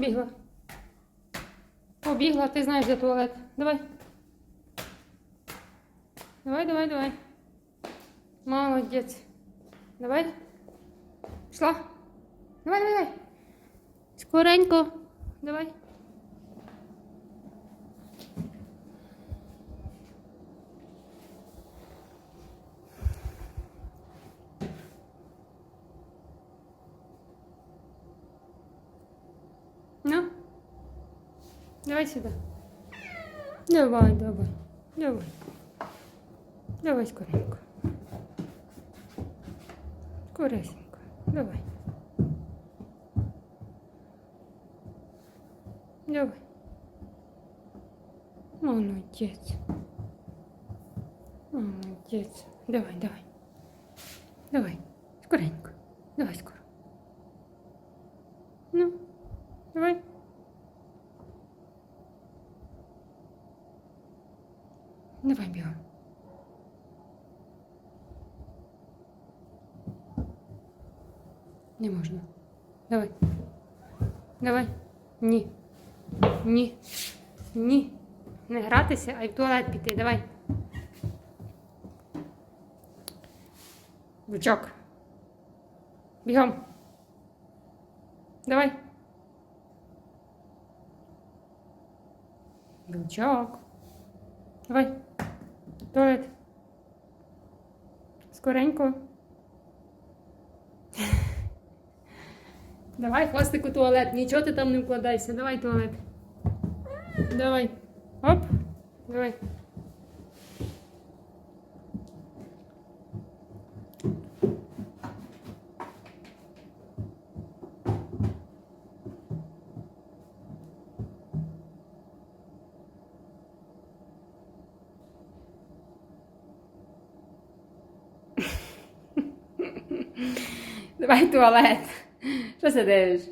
побігла. Побігла, ти знаєш, де туалет. Давай. Давай, давай, давай. Молодець. Давай. Пішла. Давай, давай, давай. Скоренько. Давай. Ну. Давай сюда. Давай, давай. Давай. Давай скоренько. Скоресенько. Давай. Давай. Молодець. Молодець. Давай, давай. Давай. Скоренько. Давай скоро. Ну, давай. Давай бігом. Не можна. Давай. Давай. Ні. Ні. Ні. Не гратися, а й в туалет піти. Давай. Бичок. Бігом. Давай. Бичок. Давай. Туалет. Скоренько. Давай, хвостик у туалет. Нічого ти там не вкладайся. Давай туалет. Давай. Оп. Давай. Давай в туалет. Що це дивиш?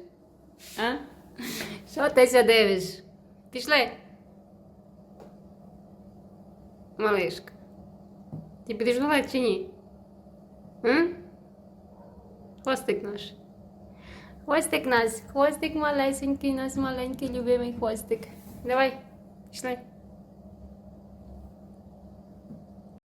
А? Що ти ся дивиш? Пішли. Малишка. Ти підеш в туалет чи ні? М? Хвостик наш. Хвостик наш. Хвостик малесенький, наш маленький любимий хвостик. Давай, пішли.